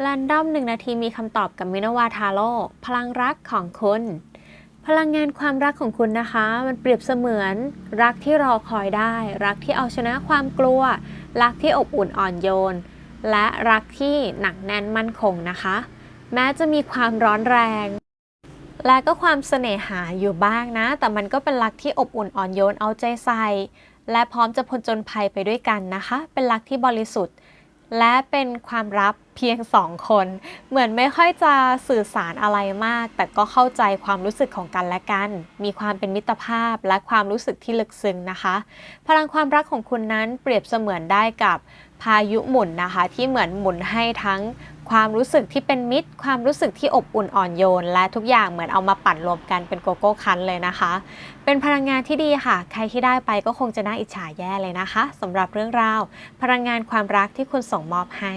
แรนดอมหนึ่งนาทีมีคำตอบกับมินวาทาโร่พลังรักของคุณ พลังงานความรักของคุณนะคะ มันเปรียบเสมือน รักที่รอคอยได้ รักที่เอาชนะความกลัว รักที่อบอุ่นอ่อนโยน และรักที่หนักแน่นมั่นคงนะคะ แม้จะมีความร้อนแรง และก็ความเสน่หาอยู่บ้างนะ แต่มันก็เป็นรักที่อบอุ่นอ่อนโยนเอาใจใส่ และพร้อมจะผจญภัยไปด้วยกันนะคะ เป็นรักที่บริสุทธิ์ และเป็นความลับ เพียงสองคน เหมือนไม่ค่อยจะสื่อสารอะไรมาก แต่ก็เข้าใจความรู้สึกของกันและกัน มีความเป็นมิตรภาพและความรู้สึกที่ลึกซึ้งนะคะ พลังความรักของคุณนั้นเปรียบเสมือนได้กับพายุหมุนนะคะ ที่เหมือนหมุนให้ทั้งความรู้สึกที่เป็นมิตร ความรู้สึกที่อบอุ่นอ่อนโยน และทุกอย่างเหมือนเอามาปั่นรวมกันเป็นโกโก้คันเลยนะคะ เป็นพลังงานที่ดีค่ะ ใครที่ได้ไปก็คงจะน่าอิจฉาแย่เลยนะคะสำหรับเรื่องราว พลังงานความรักที่คุณส่งมอบให้